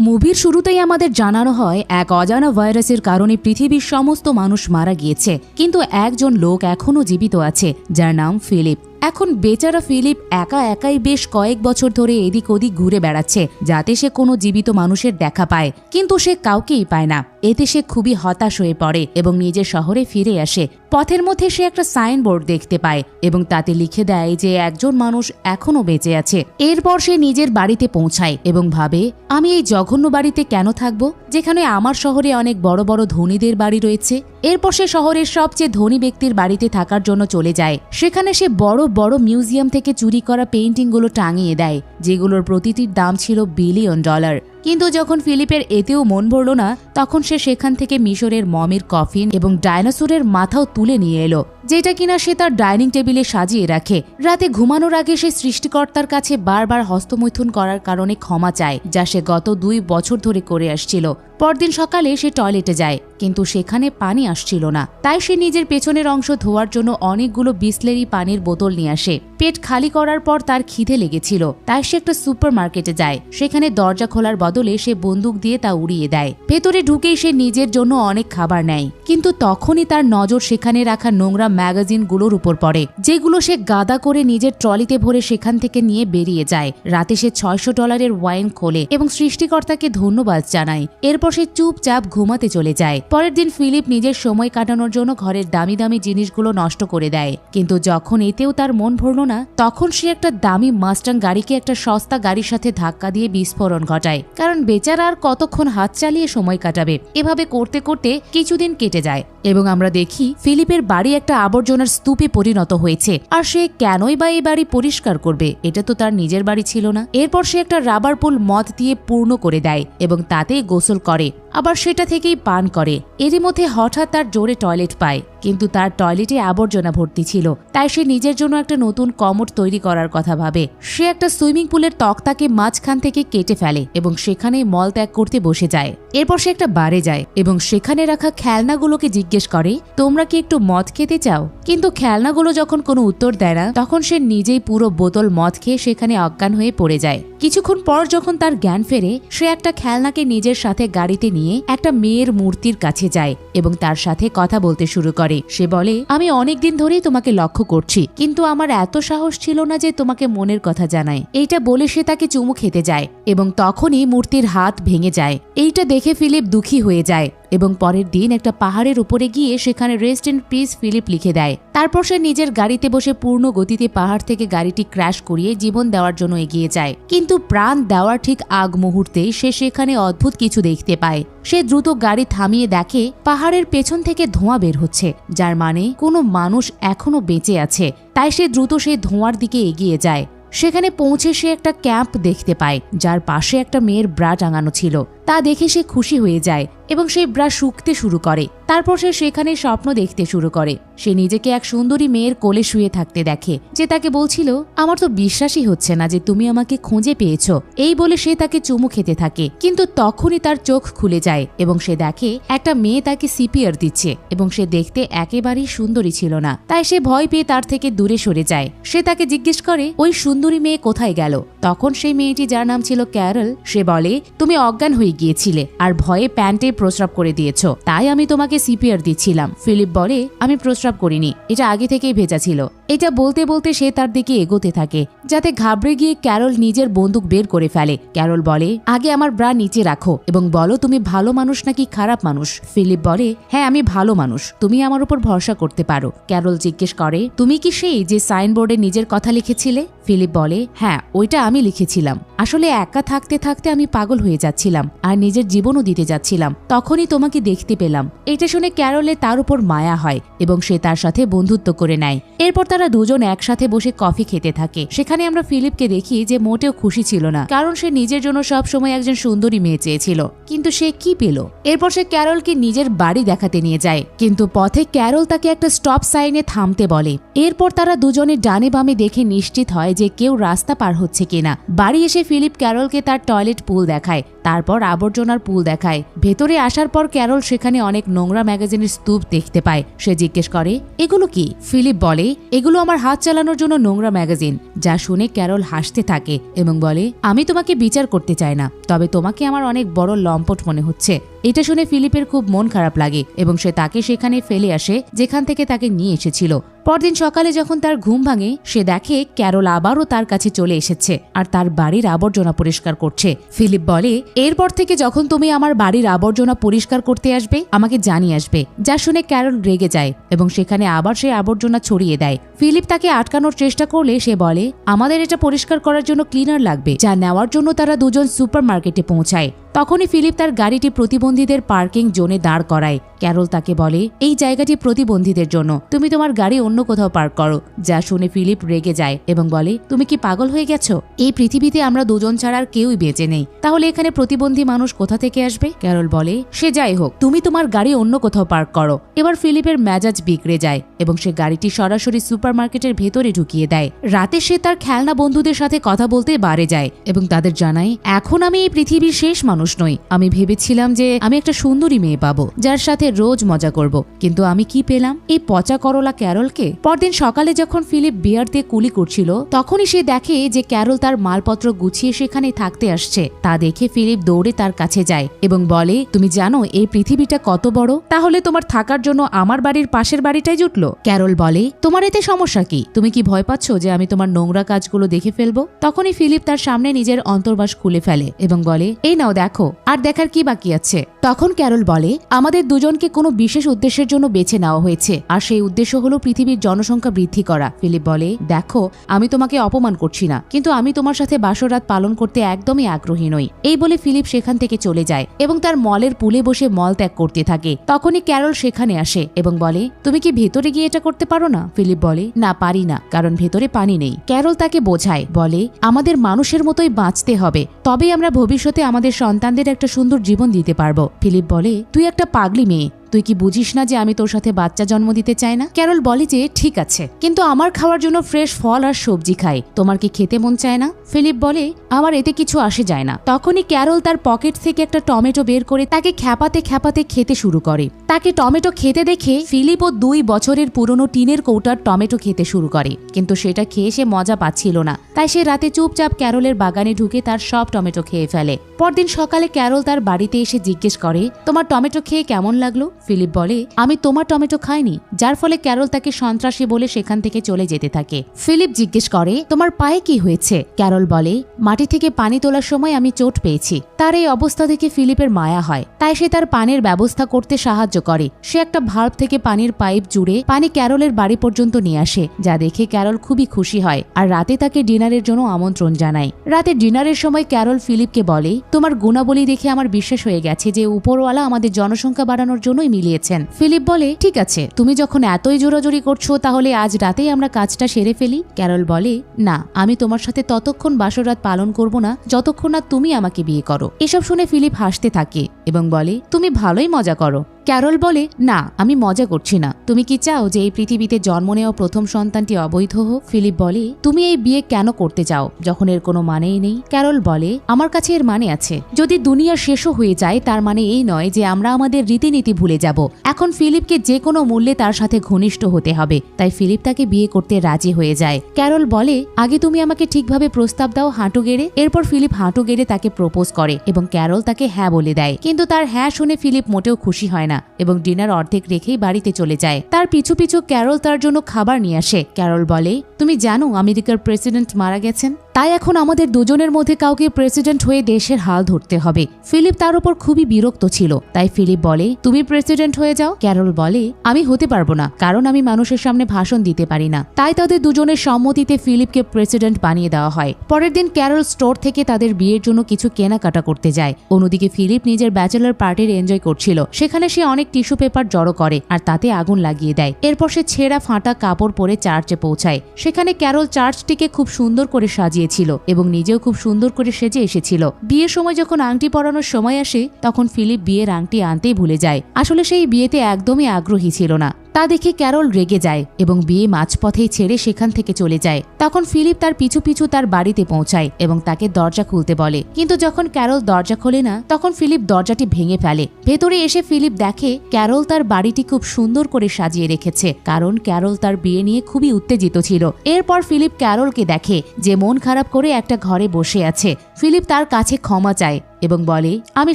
মুভির শুরুতেই আমাদের জানানো হয়, এক অজানা ভাইরাসের কারণে পৃথিবীর সমস্ত মানুষ মারা গিয়েছে। কিন্তু একজন লোক এখনও জীবিত আছে, যার নাম ফিলিপ। এখন বেচারা ফিলিপ একা একাই বেশ কয়েক বছর ধরে এদিক ওদিক ঘুরে বেড়াচ্ছে, যাতে সে কোনো জীবিত মানুষের দেখা পায়। কিন্তু সে কাউকেই পায় না। এতে সে খুবই হতাশ হয়ে পড়ে এবং নিজের শহরে ফিরে আসে। পথের মধ্যে সে একটা সাইনবোর্ড দেখতে পায় এবং তাতে লিখে দেয় যে একজন মানুষ এখনও বেঁচে আছে। এরপর সে নিজের বাড়িতে পৌঁছায় এবং ভাবে, আমি এই জঘন্য বাড়িতে কেন থাকব? যেখানে আমার শহরে অনেক বড় বড় ধনীদের বাড়ি রয়েছে। এরপর সে শহরের সবচেয়ে ধনী ব্যক্তির বাড়িতে থাকার জন্য চলে যায়। সেখানে সে বড় বড় মিউজিয়াম থেকে চুরি করা পেইন্টিংগুলো টাঙিয়ে দেয় যেগুলোর প্রতিটির দাম ছিল বিলিয়ন ডলার কিন্তু যখন ফিলিপের এতেও মন ভরল না, তখন সে সেখান থেকে মিশরের মমির কফিন এবং ডাইনোসরের মাথাও তুলে নিয়ে এলো, যেটা কিনা সে তার ডাইনিং টেবিলে সাজিয়ে রাখে। রাতে ঘুমানোর আগে সে সৃষ্টিকর্তার কাছে বারবার হস্তমৈথুন করার কারণে ক্ষমা চায়, যা সে গত দুই বছর ধরে করে আসছিল। পরদিন সকালে সে টয়লেটে যায়, কিন্তু সেখানে পানি আসছিল না। তাই সে নিজের পেছনের অংশ ধোয়ার জন্য অনেকগুলো বিসলেরি পানির বোতল নিয়ে আসে। পেট খালি করার পর তার খিদে লেগেছিল, তাই সে একটা সুপার মার্কেটে যায়, সেখানে দরজা খোলার বদলে সে বন্দুক দিয়ে তা উড়িয়ে দেয়। ভেতরে ঢুকেই সে নিজের জন্য অনেক খাবার নেয়। কিন্তু তখনই তার নজর সেখানে রাখা নোংরা ম্যাগাজিনগুলোর উপর পড়ে, যেগুলো সে গাদা করে নিজের ট্রলিতে ভরে সেখান থেকে নিয়ে বেরিয়ে যায়। রাতে সে ছয়শো ডলারের ওয়াইন খোলে এবং সৃষ্টিকর্তাকে ধন্যবাদ জানায়। এরপর সে চুপচাপ ঘুমাতে চলে যায়। পরের দিন ফিলিপ নিজের সময় কাটানোর জন্য ঘরের দামি দামি জিনিসগুলো নষ্ট করে দেয়। কিন্তু যখন এতেও তার মন ভরল না, তখন সে একটা দামি মাস্টাং গাড়িকে একটা সস্তা গাড়ির সাথে ধাক্কা দিয়ে বিস্ফোরণ ঘটায়। কারণ বেচারা আর কতক্ষণ হাত চালিয়ে সময় কাটাবে। এভাবে করতে করতে কিছুদিন কেটে যায় এবং আমরা দেখি ফিলিপের বাড়ি একটা আবর্জনার স্তূপে পরিণত হয়েছে। আর সে কেনই বা এই বাড়ি পরিষ্কার করবে? এটা তো তার নিজের বাড়ি ছিল না। এরপর সে একটা রাবার পুল মদ দিয়ে পূর্ণ করে দেয় এবং তাতে গোসল করে। আবার সেটা থেকেই পান করে। এরই মধ্যে হঠাৎ তার জোরে টয়লেট পায়। কিন্তু তার টয়লেটে আবর্জনা ভর্তি ছিল। তাই সে নিজের জন্য একটা নতুন কমর তৈরি করার কথা ভাবে। সে একটা সুইমিং পুলের তক্তাকে মাঝখান থেকে কেটে ফেলে এবং সেখানে মল ত্যাগ করতে বসে যায়। এরপর সে একটা বারে যায় এবং সেখানে রাখা খেলনাগুলোকে জিজ্ঞেস করে, তোমরা কি একটু মদ খেতে চাও? কিন্তু খেলনাগুলো যখন কোনো উত্তর দেয় না, তখন সে নিজেই পুরো বোতল মদ খেয়ে সেখানে অজ্ঞান হয়ে পড়ে যায়। কিছুক্ষণ পর যখন তার জ্ঞান ফেরে, সে একটা খেলনাকে নিজের সাথে গাড়িতে নিয়ে একটা মেয়ের মূর্তির কাছে যায় এবং তার সাথে কথা বলতে শুরু করে। সে বলে, আমি অনেকদিন ধরেই তোমাকে লক্ষ্য করছি, কিন্তু আমার এত সাহস ছিল না যে তোমাকে মনের কথা জানায় এইটা বলে সে তাকে চুমু খেতে যায় এবং তখনই মূর্তির হাত ভেঙে যায়। এইটা ফিলিপ দুঃখী হয়ে যায় এবং পরের দিন একটা পাহাড়ের উপরে গিয়ে সেখানে রেস্ট ইন পিস ফিলিপ লিখে দেয়। তারপর সে নিজের গাড়িতে বসে পূর্ণ গতিতে পাহাড় থেকে গাড়িটি ক্র্যাশ করিয়ে জীবন দেওয়ার জন্য এগিয়ে যায়। কিন্তু প্রাণ দেওয়ার ঠিক আগ মুহূর্তে সে সেখানে অদ্ভুত কিছু দেখতে পায়। সে দ্রুত গাড়ি থামিয়ে দেখে পাহাড়ের পেছন থেকে ধোঁয়া বের হচ্ছে, যার মানে কোনো মানুষ এখনও বেঁচে আছে। তাই সে দ্রুত সেই ধোঁয়ার দিকে এগিয়ে যায়। সেখানে পৌঁছে সে একটা ক্যাম্প দেখতে পায়, যার পাশে একটা মেয়ের ব্রা টাঙানো ছিল। তা দেখে সে খুশি হয়ে যায় এবং সেই ব্রা শুকতে শুরু করে। তারপর সে সেখানে স্বপ্ন দেখতে শুরু করে। সে নিজেকে এক সুন্দরী মেয়ের কোলে শুয়ে থাকতে দেখে। যে তাকে বলছিল, আমার তো বিশ্বাসই হচ্ছে না যে তুমি আমাকে খুঁজে পেয়েছ। এই বলে সে তাকে চুমু খেতে থাকে। কিন্তু তখনই তার চোখ খুলে যায় এবং সে দেখে একটা মেয়ে তাকে সিপিআর দিচ্ছে এবং সে দেখতে একেবারেই সুন্দরী ছিল না। তাই সে ভয় পেয়ে তার থেকে দূরে সরে যায়। সে তাকে জিজ্ঞেস করে, ওই সুন্দরী মেয়ে কোথায় গেল? তখন সেই মেয়েটি যার নাম ছিল ক্যারল, সে বলে, তুমি অজ্ঞান হয়ে গিয়েছিলে আর ভয়ে প্যান্টে প্রস্রাব করে দিয়েছ। তাই আমি তোমাকে সিপিআর দিচ্ছিলাম। ফিলিপ বলে, আমি প্রস্রাব করিনি। এটা আগে থেকেই ভেজা ছিল। এটা বলতে বলতে সে তার দিকে এগোতে থাকে, যাতে ঘাবড়ে গিয়ে ক্যারল নিজের বন্দুক বের করে ফেলে। ক্যারল বলে, আগে আমার ব্রা নিচে রাখো এবং বলো তুমি ভালো মানুষ নাকি খারাপ মানুষ? ফিলিপ বলে হ্যাঁ আমি ভালো মানুষ। তুমি আমার উপর ভরসা করতে পারো। ক্যারল জিজ্ঞেস করে, তুমি কি সেই যে সাইনবোর্ডে নিজের কথা লিখেছিলে? ফিলিপ বলে হ্যাঁ ওইটা আমি লিখেছিলাম। আসলে একা থাকতে থাকতে আমি পাগল হয়ে যাচ্ছিলাম আর নিজের জীবনও দিতে যাচ্ছিলাম। তখনই তোমাকে দেখতে পেলাম। এটা শুনে ক্যারলে তার উপর মায়া হয় এবং সে তার সাথে বন্ধুত্ব করে নেয়। এরপর তারা দুজন একসাথে বসে কফি খেতে থাকে। সেখানে আমরা ফিলিপকে দেখি যে মোটেও খুশি ছিল না, কারণ সে নিজের জন্য সব সময় একজন সুন্দরী মেয়ে চেয়েছিল। কিন্তু সে কি পেল? এরপর সে ক্যারলকে নিজের বাড়ি দেখাতে নিয়ে যায়। কিন্তু পথে ক্যারল তাকে একটা স্টপ সাইনে থামতে বলে। এরপর তারা দুজনে ডানে বামে দেখে নিশ্চিত হয় যে কেউ রাস্তা পার হচ্ছে কিনা বাড়ি এসে ফিলিপ ক্যারলকে তার টয়লেট পুল দেখায়। তারপর আবর্জনার পুল দেখায়। ভেতরে আসার পর ক্যারল সেখানে অনেক নোংরা ম্যাগাজিনের স্তূপ দেখতে পায়। সে জিজ্ঞেস করে, এগুলো কি? ফিলিপ বলে, এগুলো আমার হাত চালানোর জন্য নোংরা ম্যাগাজিন, যা শুনে ক্যারল হাসতে থাকে এবং বলে, আমি তোমাকে বিচার করতে চাই না, তবে তোমাকে আমার অনেক বড় লম্পট মনে হচ্ছে। এটা শুনে ফিলিপের খুব মন খারাপ লাগে এবং সে তাকে সেখানে ফেলে আসে, যেখান থেকে তাকে নিয়ে এসেছিল। পরদিন সকালে যখন তার ঘুম ভাঙে, সে দেখে ক্যারল আবারও তার কাছে চলে এসেছে আর তার বাড়ির আবর্জনা পরিষ্কার করছে। ফিলিপ বলে এরপর থেকে যখন তুমি আমার বাড়ির আবর্জনা পরিষ্কার করতে আসবে, আমাকে জানিয়ে আসবে, যা শুনে ক্যারল রেগে যায় এবং সেখানে আবার সেই আবর্জনা ছড়িয়ে দেয়। ফিলিপ তাকে আটকানোর চেষ্টা করলে সে বলে, আমাদের এটা পরিষ্কার করার জন্য ক্লিনার লাগবে, যা নেওয়ার জন্য তারা দুজন সুপার মার্কেটে পৌঁছায়। তখনই ফিলিপ তার গাড়িটি প্রতিবন্ধীদের পার্কিং জোনে দাঁড় করায়। ক্যারল তাকে বলে, এই জায়গাটি প্রতিবন্ধীদের জন্য, তুমি তোমার গাড়ি অন্য কোথাও পার্ক করো। যা শুনে ফিলিপ রেগে যায় এবং বলে, তুমি কি পাগল হয়ে গেছো? এই পৃথিবীতে আমরা দুজন ছাড়া আর কেউই বেঁচে নেই। তাহলে এখানে প্রতিবন্ধী মানুষ কোথা থেকে আসবে? ক্যারল বলে, সে যাই হোক, তুমি তোমার গাড়ি অন্য কোথাও পার্ক করো। এবার ফিলিপের মেজাজ বিগড়ে যায় এবং সে গাড়িটি সরাসরি সুপার মার্কেটের ভেতরে ঢুকিয়ে দেয়। রাতে সে তার খেলনা বন্ধুদের সাথে কথা বলতে বারে যায় এবং তাদের জানায়, এখন আমি এই পৃথিবীর শেষ মানুষ নই। আমি ভেবেছিলাম যে আমি একটা সুন্দরী মেয়ে পাবো, যার সাথে রোজ মজা করব। কিন্তু আমি কি পেলাম? এই পচা করলা ক্যারলকে? পরদিন সকালে যখন ফিলিপ বিয়ার দিয়ে কুলি করছিল, তখনই সে দেখে যে ক্যারল তার মালপত্র গুছিয়ে সেখানে থাকতে আসছে। তা দেখে ফিলিপ দৌড়ে তার কাছে যায় এবং বলে, তুমি জানো এই পৃথিবীটা কত বড়? তাহলে তোমার থাকার জন্য আমার বাড়ির পাশের বাড়িটাই জুটলো? ক্যারল বলে, তোমার এতে সমস্যা কি? তুমি কি ভয় পাচ্ছ যে আমি তোমার নোংরা কাজগুলো দেখে ফেলব? তখনই ফিলিপ তার সামনে নিজের অন্তর্বাস খুলে ফেলে এবং বলে, এই নাও, দেখো, আর দেখার কি বাকি আছে? তখন ক্যারল বলে, আমাদের দুজনকে কোনো বিশেষ উদ্দেশ্যের জন্য বেছে নেওয়া হয়েছে। আর সেই উদ্দেশ্য হলো পৃথিবীর জনসংখ্যা বৃদ্ধি করা। ফিলিপ বলে, দেখো, আমি তোমাকে অপমান করছি না, কিন্তু আমি তোমার সাথে বাসরাত পালন করতে একদমই আগ্রহী নই। এই বলে ফিলিপ সেখান থেকে চলে যায় এবং তার মলের পুলে বসে মল ত্যাগ করতে থাকে। তখনই ক্যারল সেখানে আসে এবং বলে, তুমি কি ভেতরে গিয়ে এটা করতে পারো না? ফিলিপ বলে, না, পারি না, কারণ ভেতরে পানি নেই। ক্যারল তাকে বোঝায়, বলে, আমাদের মানুষের মতোই বাঁচতে হবে। তবেই আমরা ভবিষ্যতে আমাদের সন্তানদের একটা সুন্দর জীবন দিতে পারব। ফিলিপ বলে তুই একটা পাগলি মেয়ে তুই কি বুঝিস না যে আমি তোর সাথে বাচ্চা জন্ম দিতে চাই না? ক্যারল বলে যে, ঠিক আছে। কিন্তু আমার খাওয়ার জন্য ফ্রেশ ফল আর সবজি খাই। তোমার কি খেতে মন চায় না? ফিলিপ বলে, আমার এতে কিছু আসে যায় না। তখনই ক্যারল তার পকেট থেকে একটা টমেটো বের করে তাকে খ্যাপাতে খ্যাপাতে খেতে শুরু করে। তাকে টমেটো খেতে দেখে ফিলিপ ও দুই বছরের পুরনো টিনের কৌটার টমেটো খেতে শুরু করে। কিন্তু সেটা খেয়ে সে মজা পাচ্ছিল না। তাই সে রাতে চুপচাপ ক্যারলের বাগানে ঢুকে তার সব টমেটো খেয়ে ফেলে। পরদিন সকালে ক্যারল তার বাড়িতে এসে জিজ্ঞেস করে, তোমার টমেটো খেয়ে কেমন লাগল? ফিলিপ বলে, আমি তোমার টমেটো খাইনি, যার ফলে ক্যারল তাকে সন্ত্রাসী বলে সেখান থেকে চলে যেতে থাকে। ফিলিপ জিজ্ঞেস করে, তোমার পায়ে কি হয়েছে? ক্যারল বলে, মাটি থেকে পানি তোলার সময় আমি চোট পেয়েছি। তার এই অবস্থা দেখে ফিলিপের মায়া হয়। তাই সে তার পানির ব্যবস্থা করতে সাহায্য করে। সে একটা ভাল্ব থেকে পানির পাইপ জুড়ে পানি ক্যারলের বাড়ি পর্যন্ত নিয়ে আসে, যা দেখে ক্যারল খুবই খুশি হয় আর রাতে তাকে ডিনারের জন্য আমন্ত্রণ জানায়। রাতে ডিনারের সময় ক্যারল ফিলিপকে বলে, তোমার গুণাবলী দেখে আমার বিশ্বাস হয়ে গেছে যে উপরওয়ালা আমাদের জনসংখ্যা বাড়ানোর জন্যই মিলিয়েছেন। ফিলিপ বলে, ঠিক আছে, তুমি যখন এতই জোরাজোরি করছ, তাহলে আজ রাতেই আমরা কাজটা সেরে ফেলি? ক্যারল বলে, না, আমি তোমার সাথে ততক্ষণ বাসরাত পালন করব না, যতক্ষণ না তুমি আমাকে বিয়ে করো। এসব শুনে ফিলিপ হাসতে থাকে এবং বলে, তুমি ভালোই মজা করো। ক্যারল বলে, না, আমি মজা করছি না। তুমি কি চাও যে এই পৃথিবীতে জন্ম নেওয়া প্রথম সন্তানটি অবৈধ হোক? ফিলিপ বলে, তুমি এই বিয়ে কেন করতে চাও? যখন এর কোনো মানেই নেই। ক্যারল বলে, আমার কাছে এর মানে আছে। যদি দুনিয়া শেষও হয়ে যায়, তার মানে এই নয় যে আমরা আমাদের রীতিনীতি ভুলে যাব। এখন ফিলিপকে যে কোনো মূল্যে তার সাথে ঘনিষ্ঠ হতে হবে, তাই ফিলিপ তাকে বিয়ে করতে রাজি হয়ে যায়। ক্যারল বলে, আগে তুমি আমাকে ঠিকভাবে প্রস্তাব দাও হাঁটু গেড়ে। এরপর ফিলিপ হাঁটু গেড়ে তাকে প্রপোজ করে এবং ক্যারল তাকে হ্যাঁ বলে দেয়। কিন্তু তার হ্যাঁ শুনে ফিলিপ মোটেও খুশি হয় না। এবং ডিনার অর্ধেক রেখেই বাড়িতে চলে যায়। তার পিছু পিছু ক্যারল তার জন্য খাবার নিয়ে আসে। ক্যারল বলে, তুমি জানো আমেরিকার প্রেসিডেন্ট মারা গেছেন? তাই এখন আমাদের দুজনের মধ্যে কাউকে প্রেসিডেন্ট হয়ে দেশের হাল ধরতে হবে। ফিলিপ তার উপর খুবই বিরক্ত ছিল। তাই ফিলিপ বলে, তুমি প্রেসিডেন্ট হয়ে যাও। ক্যারল বলে, আমি হতে পারব না, কারণ আমি মানুষের সামনে ভাষণ দিতে পারি না। তাই তাদের দুজনের সম্মতিতে ফিলিপকে প্রেসিডেন্ট বানিয়ে দেওয়া হয়। পরের দিন ক্যারল স্টোর থেকে তাদের বিয়ের জন্য কিছু কেনাকাটা করতে যায়। অন্যদিকে ফিলিপ নিজের ব্যাচেলর পার্টির এনজয় করছিল। সেখানে সে অনেক টিস্যু পেপার জড়ো করে আর তাতে আগুন লাগিয়ে দেয়। এরপর সে ছেঁড়া ফাঁটা কাপড় পরে চার্চে পৌঁছায়। সেখানে ক্যারল চার্চটিকে খুব সুন্দর করে সাজিয়েছিল এবং নিজেও খুব সুন্দর করে সেজে এসেছিল। বিয়ের সময় যখন আংটি পরানোর সময় আসে, তখন ফিলিপ বিয়ের আংটি আনতেই ভুলে যায়। আসলে সেই বিয়েতে একদমই আগ্রহী ছিল না। তা দেখে ক্যারল রেগে যায় এবং বিয়ে মাঝপথেই ছেড়ে সেখান থেকে চলে যায়। তখন ফিলিপ তার পিছু পিছু তার বাড়িতে পৌঁছায় এবং তাকে দরজা খুলতে বলে। কিন্তু যখন ক্যারল দরজা খোলে না, তখন ফিলিপ দরজাটি ভেঙে ফেলে। ভেতরে এসে ফিলিপ দেখে ক্যারল তার বাড়িটি খুব সুন্দর করে সাজিয়ে রেখেছে, কারণ ক্যারল তার বিয়ে নিয়ে খুবই উত্তেজিত ছিল। এরপর ফিলিপ ক্যারলকে দেখে যে মন খারাপ করে একটা ঘরে বসে আছে। ফিলিপ তার কাছে ক্ষমা চায়। এবং বলে, আমি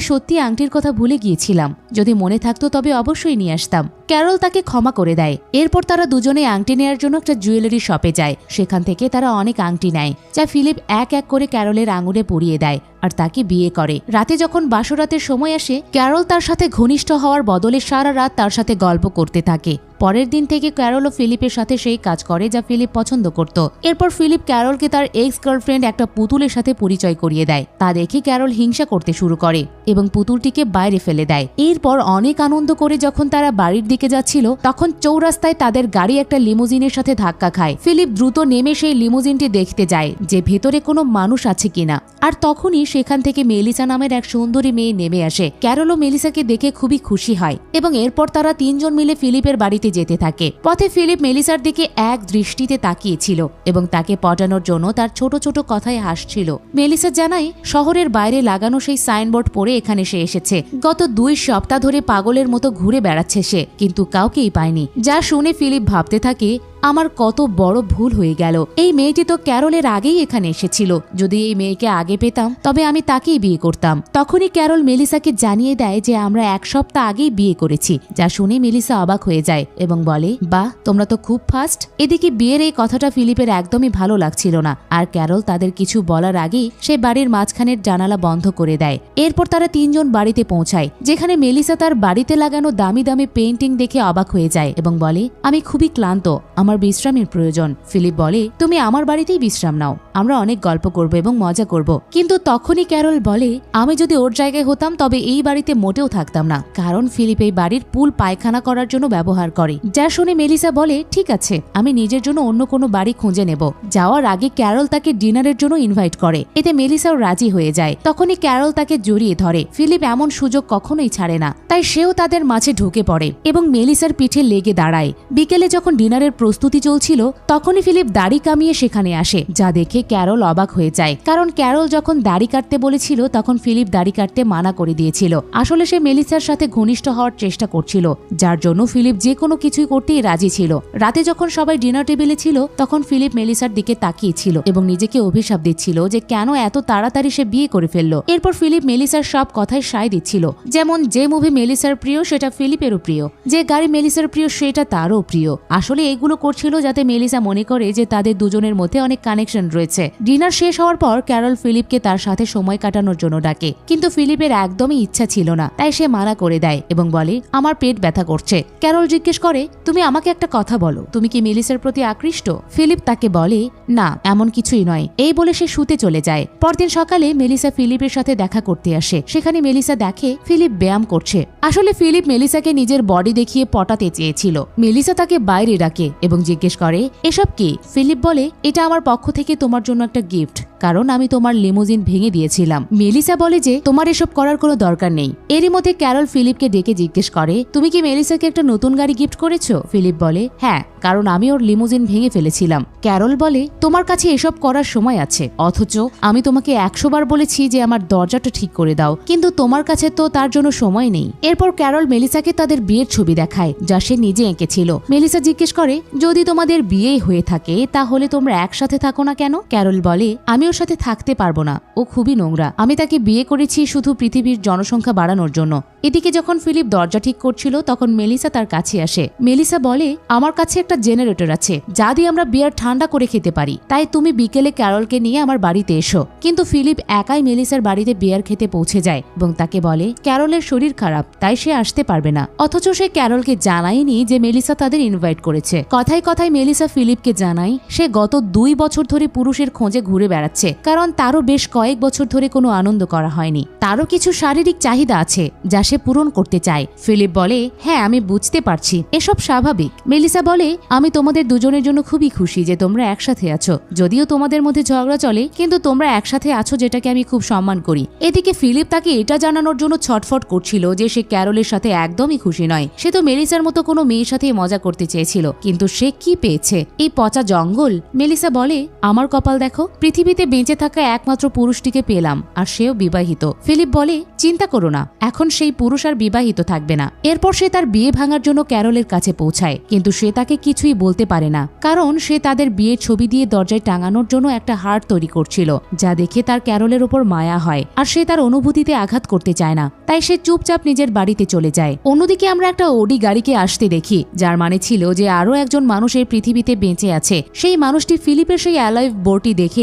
সত্যি আংটির কথা ভুলে গিয়েছিলাম। যদি মনে থাকতো তবে অবশ্যই নিয়ে আসতাম। ক্যারল তাকে ক্ষমা করে দেয়। এরপর তারা দুজনে আংটি নেয়ার জন্য একটা জুয়েলারি শপে যায়। সেখান থেকে তারা অনেক আংটি নেয়, যা ফিলিপ এক এক করে ক্যারলের আঙুলে পরিয়ে দেয় আর তাকে বিয়ে করে। রাতে যখন বাসরাতের সময় আসে, ক্যারল তার সাথে ঘনিষ্ঠ হওয়ার বদলে সারা রাত তার সাথে গল্প করতে থাকে। পরের দিন থেকে ক্যারল ও ফিলিপের সাথে সেই কাজ করে যা ফিলিপ পছন্দ করত। এরপর ফিলিপ ক্যারলকে তার এক্স গার্লফ্রেন্ড একটা পুতুলের সাথে পরিচয় করিয়ে দেয়। তা দেখে ক্যারল হিংসা করতে শুরু করে এবং পুতুলটিকে বাইরে ফেলে দেয়। এরপর অনেক আনন্দ করে যখন তারা বাড়ির দিকে যাচ্ছিল, তখন চৌরাস্তায় তাদের গাড়ি একটা লিমুজিনের সাথে ধাক্কা খায়। ফিলিপ দ্রুত নেমে সেই লিমুজিনটি দেখতে যায় যে ভেতরে কোনো মানুষ আছে কিনা। আর তখনই সেখান থেকে মেলিসা নামের এক সুন্দরী মেয়ে নেমে আসে। ক্যারল ও মেলিসাকে দেখে খুবই খুশি হয় এবং এরপর তারা তিনজন মিলে ফিলিপের বাড়িতে যেতে থাকে। পথে ফিলিপ মেলিসার দিকে এক দৃষ্টিতে তাকিয়েছিল এবং তাকে পটানোর জন্য তার ছোট ছোট কথায় হাসছিল। মেলিসা জানায়, শহরের বাইরে লাগানো সেই সাইনবোর্ড পরে এখানে সে এসেছে। গত দুই সপ্তাহ ধরে পাগলের মতো ঘুরে বেড়াচ্ছে সে, কিন্তু কাউকেই পায়নি। যা শুনে ফিলিপ ভাবতে থাকে আমার কত বড় ভুল হয়ে গেল। এই মেয়েটি তো ক্যারলের আগেই এখানে এসেছিল। যদি এই মেয়েকে আগে পেতাম, তবে আমি তাকেই বিয়ে করতাম। তখনই ক্যারল মেলিসাকে জানিয়ে দেয় যে আমরা এক সপ্তাহ আগেই বিয়ে করেছি, যা শুনে মেলিসা অবাক হয়ে যায় এবং বলে, বাহ, তোমরা তো খুব ফাস্ট এদিকে বিয়ের এই কথাটা ফিলিপের একদমই ভালো লাগছিল না। আর ক্যারল তাদের কিছু বলার আগেই সে বাড়ির মাঝখানের জানালা বন্ধ করে দেয়। এরপর তারা তিনজন বাড়িতে পৌঁছায়, যেখানে মেলিসা তার বাড়িতে লাগানো দামি দামি পেন্টিং দেখে অবাক হয়ে যায় এবং বলে, আমি খুবই ক্লান্ত। আমার বিশ্রামের প্রয়োজন। ফিলিপ বলে, তুমি আমার বাড়িতেই বিশ্রাম নাও। আমরা অনেক গল্প করব এবং মজা করব। কিন্তু তখনই ক্যারল বলে, আমি যদি ওর জায়গায় হতাম, তবে এই বাড়িতে মোটেও থাকতাম না। কারণ ফিলিপ এই বাড়ির পুল পায়খানা করার জন্য ব্যবহার করে। যা শুনে মেলিসা বলে, ঠিক আছে, আমি নিজের জন্য অন্য কোনো বাড়ি খুঁজে নেব। যাওয়ার আগে ক্যারল তাকে ডিনারের জন্য ইনভাইট করে। এতে মেলিসাও রাজি হয়ে যায়। তখনই ক্যারল তাকে জড়িয়ে ধরে। ফিলিপ এমন সুযোগ কখনোই ছাড়ে না। তাই সেও তাদের মাঝে ঢুকে পড়ে এবং মেলিসার পিঠে লেগে দাঁড়ায়। বিকেলে যখন ডিনারের প্রস্তুতি চলছিল, তখনই ফিলিপ দাড়ি কামিয়ে সেখানে আসে, যা দেখে ক্যারল অবাক হয়ে যায়। কারণ ক্যারল যখন দাড়ি কাটতে বলেছিল, তখন ফিলিপ দাড়ি কাটতে মানা করে দিয়েছিল। আসলে সে মেলিসার সাথে ঘনিষ্ঠ হওয়ার চেষ্টা করছিল, যার জন্য ফিলিপ যে কোনো কিছুই করতেই রাজি ছিল। রাতে যখন সবাই ডিনার টেবিলে ছিল, তখন ফিলিপ মেলিসার দিকে তাকিয়েছিল এবং নিজেকে অভিশাপ দিচ্ছিল যে কেন এত তাড়াতাড়ি সে বিয়ে করে ফেলল। এরপর ফিলিপ মেলিসার সব কথায় সায় দিচ্ছিল। যেমন, যে মুভি মেলিসার প্রিয়, সেটা ফিলিপেরও প্রিয়। যে গাড়ি মেলিসার প্রিয়, সেটা তারও প্রিয়। আসলে এগুলো করছিল যাতে মেলিসা মনে করে যে তাদের দুজনের মধ্যে অনেক কানেকশন রয়েছে। ডিনার শেষ হওয়ার পর ক্যারল ফিলিপকে তার সাথে সময় কাটানোর জন্য ডাকে। কিন্তু ফিলিপের একদমই ইচ্ছা ছিল না, তাই সে মানা করে দেয় এবং বলে, আমার পেট ব্যথা করছে। ক্যারল জিজ্ঞেস করে, তুমি আমাকে একটা কথা বলো, তুমি কি মেলিসার প্রতি আকৃষ্ট? ফিলিপ তাকে বলে, না, এমন কিছুই নয়। এই বলে সে শুতে চলে যায়। পরদিন সকালে মেলিসা ফিলিপের সাথে দেখা করতে আসে। সেখানে মেলিসা দেখে ফিলিপ ব্যায়াম করছে। আসলে ফিলিপ মেলিসাকে নিজের বডি দেখিয়ে পটাতে চেয়েছিল। মেলিসা তাকে বাইরে ডাকে এবং জিজ্ঞেস করে এসব কি? ফিলিপ বলে এটা আমার পক্ষ থেকে তোমার জন্য একটা গিফট কারণ আমি তোমার লিমোজিন ভেঙে দিয়েছিলাম। মেলিসা বলে যে, তোমার এসব করার কোনো দরকার নেই। এরই মধ্যে ক্যারল ফিলিপকে ডেকে জিজ্ঞেস করে, তুমি কি মেলিসাকে একটা নতুন গাড়ি গিফট করেছ? ফিলিপ বলে হ্যাঁ কারণ আমি ওর লিমোজিন ভেঙে ফেলেছিলাম। ক্যারল বলে, তোমার কাছে এসব করার সময় আছে। অথচ আমি তোমাকে একশো বার বলেছি যে আমার দরজাটা ঠিক করে দাও, কিন্তু তোমার কাছে তো তার জন্য সময় নেই। এরপর ক্যারল মেলিসাকে তাদের বিয়ের ছবি দেখায়, যা সে নিজে এঁকেছিল। মেলিসা জিজ্ঞেস করে, যদি তোমাদের বিয়ে হয়ে থাকে, তাহলে তোমরা একসাথে থাকো না কেন? ক্যারল বলে, আমি ওর সাথে থাকতে পারব না। ও খুবই নোংরা। আমি তাকে বিয়ে করেছি শুধু পৃথিবীর জনসংখ্যা বাড়ানোর জন্য। এদিকে যখন ফিলিপ দরজা ঠিক করছিল, তখন মেলিসা তার কাছে আসে। মেলিসা বলে, আমার কাছে একটা জেনারেটর আছে, যা দিয়ে আমরা বিয়ার ঠান্ডা করে খেতে পারি। তাই তুমি বিকেলে ক্যারলকে নিয়ে আমার বাড়িতে এসো। কিন্তু ফিলিপ একাই মেলিসার বাড়িতে বিয়ার খেতে পৌঁছে যায় এবং তাকে বলে, ক্যারলের শরীর খারাপ, তাই সে আসতে পারবে না। অথচ সে ক্যারলকে জানায়নি যে মেলিসা তাদের ইনভাইট করেছে। কথায় কথায় মেলিসা ফিলিপকে জানায়, সে গত দুই বছর ধরে পুরুষের খোঁজে ঘুরে বেড়াচ্ছে। কারণ তারও বেশ কয়েক বছর ধরে কোনো আনন্দ করা হয়নি। তারও কিছু শারীরিক চাহিদা আছে, যা সে পূরণ করতে চায়। ফিলিপ বলে হ্যাঁ আমি বুঝতে পারছি। এসব স্বাভাবিক। মেলিসা বলে, আমি তোমাদের দুজনের জন্য খুবই খুশি যে তোমরা একসাথে আছো। যদিও তোমাদের মধ্যে ঝগড়া চলে, কিন্তু তোমরা একসাথে আছো যেটাকে আমি খুব সম্মান করি। এদিকে ফিলিপ তাকে এটা জানানোর জন্য ছটফট করছিল যে সে ক্যারলের সাথে একদমই খুশি নয়। সে তো মেলিসার মতো কোনো মেয়ের সাথে মজা করতে চেয়েছিল, কিন্তু সে কি পেয়েছে? এই পচা জঙ্গল? মেলিসা বলে, আমার কপাল দেখো, পৃথিবীতে বেঁচে থাকা একমাত্র পুরুষটিকে পেলাম, আর সেও বিবাহিত। ফিলিপ বলে, চিন্তা করো না, এখন সেই পুরুষ আর বিবাহিত থাকবে না। এরপর সে তার বিয়ে ভাঙার জন্য ক্যারলের কাছে পৌঁছায়, কিন্তু সে তাকে কিছুই বলতে পারে না, কারণ সে তাদের বিয়ের ছবি দিয়ে দরজায় টাঙানোর জন্য একটা হার তৈরি করছিল, যা দেখে তার ক্যারলের ওপর মায়া হয়, আর সে তার অনুভূতিতে আঘাত করতে চায় না। তাই সে চুপচাপ নিজের বাড়িতে চলে যায়। অন্যদিকে আমরা একটা ওডি গাড়িকে আসতে দেখি, যার মানে ছিল যে আরও একজন মানুষ এই পৃথিবীতে বেঁচে আছে। সেই মানুষটি ফিলিপের সেই অ্যালাইভ বোর্ডটি দেখে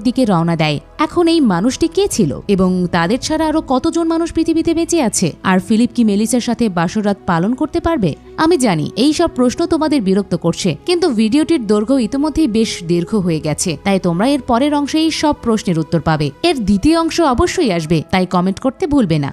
শহরের দিকে রওনা দেয়। এখন এই মানুষটি কে ছিল এবং তাদের ছাড়া আরও কতজন মানুষ পৃথিবীতে বেঁচে আছে? আর ফিলিপ কি মেলিসার সাথে বাসরাত পালন করতে পারবে? আমি জানি, এই সব প্রশ্ন তোমাদের বিরক্ত করছে, কিন্তু ভিডিওটির দৈর্ঘ্য ইতিমধ্যেই বেশ দীর্ঘ হয়ে গেছে। তাই তোমরা এর পরের অংশে এই সব প্রশ্নের উত্তর পাবে। এর দ্বিতীয় অংশ অবশ্যই আসবে, তাই কমেন্ট করতে ভুলবে না।